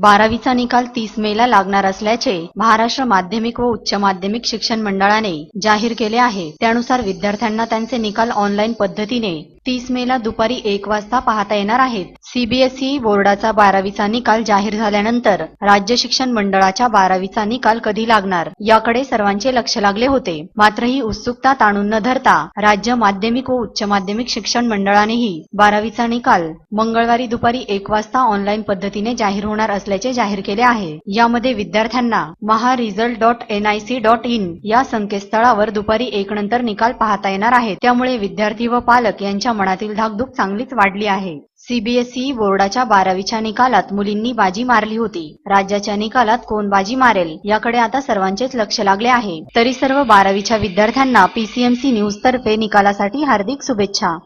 बारावीचा निकाल तीस मेला लागणार असल्याचे महाराष्ट्र माध्यमिक व उच्च माध्यमिक शिक्षण मंडळाने जाहीर केले आहे. त्यानुसार विद्यार्थ्यांना त्यांचे निकाल ऑनलाईन पद्धतीने तीस मेला दुपारी एक वाजता पाहता येणार आहेत. सीबीएसई बोर्डाचा बारावीचा निकाल जाहीर झाल्यानंतर राज्य शिक्षण मंडळाच्या बारावीचा निकाल कधी लागणार? याकडे सर्वांचे लक्ष लागले होते. मात्र ही उत्सुकता ताणून न धरता राज्य माध्यमिक व उच्च माध्यमिक शिक्षण मंडळानेही बारावीचा निकाल मंगळवारी दुपारी एक वाजता ऑनलाईन पद्धतीने जाहीर होणार असल्याचे जाहीर केले आहे. यामध्ये विद्यार्थ्यांना Maha result dot N I C dot in या संकेतस्थळावर दुपारी एक नंतर निकाल पाहता येणार आहे. त्यामुळे विद्यार्थी व पालक यांच्या मनातील धाकधूक चांगलीच वाढली आहे. सीबीएसई बोर्डाच्या बारावीच्या निकालात मुलींनी बाजी मारली होती. राज्याच्या निकालात कोण बाजी मारेल याकडे आता सर्वांचेच लक्ष लागले आहे. तरी सर्व बारावीच्या विद्यार्थ्यांना पीसीएमसी न्यूज तर्फे निकालासाठी हार्दिक शुभेच्छा.